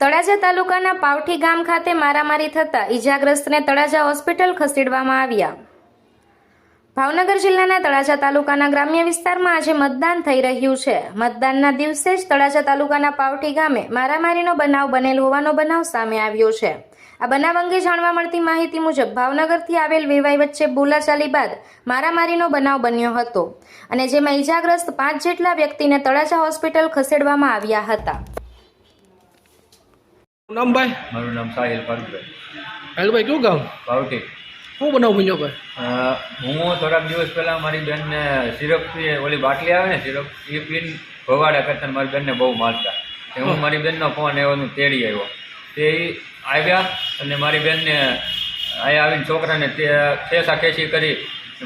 તળાજા તાલુકાના પાવઠી ગામ ખાતે મારામારી થતા ઈજાગ્રસ્તને તળાજા હોસ્પિટલ ખસેડવામાં આવ્યા. ભાવનગર જિલ્લાના તળાજા તાલુકાના ગ્રામ્ય વિસ્તારમાં આજે મતદાન થઈ રહ્યું છે. મતદાનના દિવસે જ તળાજા તાલુકાના પાવઠી ગામે મારામારીનો બનાવ બનેલ હોવાનો બનાવ સામે આવ્યો છે. આ બનાવ અંગે જાણવા મળતી માહિતી મુજબ ભાવનગરથી આવેલ વેવાઈ વચ્ચે બોલાચાલી બાદ મારામારીનો બનાવ બન્યો હતો અને જેમાં ઈજાગ્રસ્ત પાંચ જેટલા વ્યક્તિને તળાજા હોસ્પિટલ ખસેડવામાં આવ્યા હતા. નામ ભાઈ. મારું નામ સાહિલ પારભાઈ હાલભાઈ કયું ગામ? પાવટી શું બનાવ બન્યો ભાઈ? હું થોડાક દિવસ પહેલાં મારી બેનને સિરપ ઓલી બાટલી આવે ને સિરપ એ પીન ભવાડા કરતા મારી બેનને બહુ મારતા. તે હું મારી બેનનો ફોન એવાનું તેડી આવ્યો. તે આવ્યા અને મારી બેનને અહીંયા આવીને છોકરાને તે ખેસા ખેસી કરી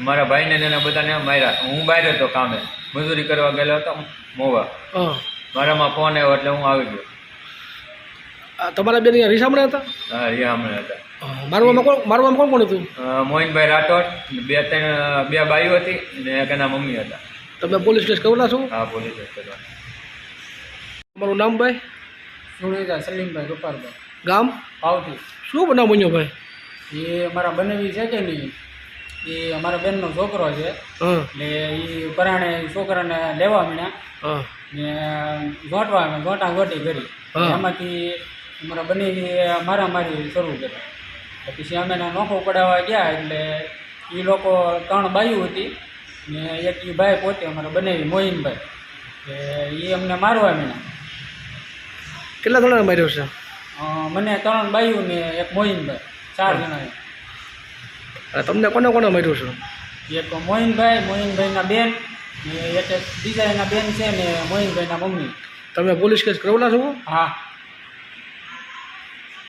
મારા ભાઈને એને બધાને માર્યા. હું બહાર હતો કામે. મજૂરી કરવા ગયેલો હતો મોવા. મારામાં ફોન આવ્યો એટલે હું આવી ગયો. તમારા બેન અહીંયા રીસામણા હતા? હા રિયા હમણાં હતા મારું કોણ મારવામાં કોણ કોણ હતું? મોહિનભાઈ રાઠોડ બે ત્રણ બે બાઈઓ હતી અને એક એના મમ્મી હતા. તમે પોલીસ કેસ કરેલા છો? હા પોલીસ સ્ટેશન તમારું નામ ભાઈ? સુરેજા સલીમભાઈ ગોપાલભાઈ. ગામ? પાવતી. શું બનાવ બન્યો ભાઈ? એ અમારા બનેવી છે કે નહીં? એ અમારા બેનનો છોકરો છે. એટલે એ પરાણે છોકરાને લેવા મીણ્યા ને ગોટવા અમે જોંટા ગોટી કરી એમાંથી અમારા મારા મારામારી શરૂ કરી. પછી અમે નોખો પડાવવા ગયા એટલે એ લોકો ત્રણ બાયું હતી ને એક એ ભાઈ પોતે અમારા બંને મોહિનભાઈ. એ અમને મારવા મીણ્યા કેટલા જણાને માર્યો છે? મને ત્રણ બાયું ને એક મોહિનભાઈ ચાર જણાએ. તમને કોને કોને માર્યું છે? એક મોહિનભાઈ મોહિનભાઈના બેન ને એક બીજા એના બેન છે ને મોહિનભાઈના મમ્મી. તમે પોલીસ કેસ કરેલા છો? હા.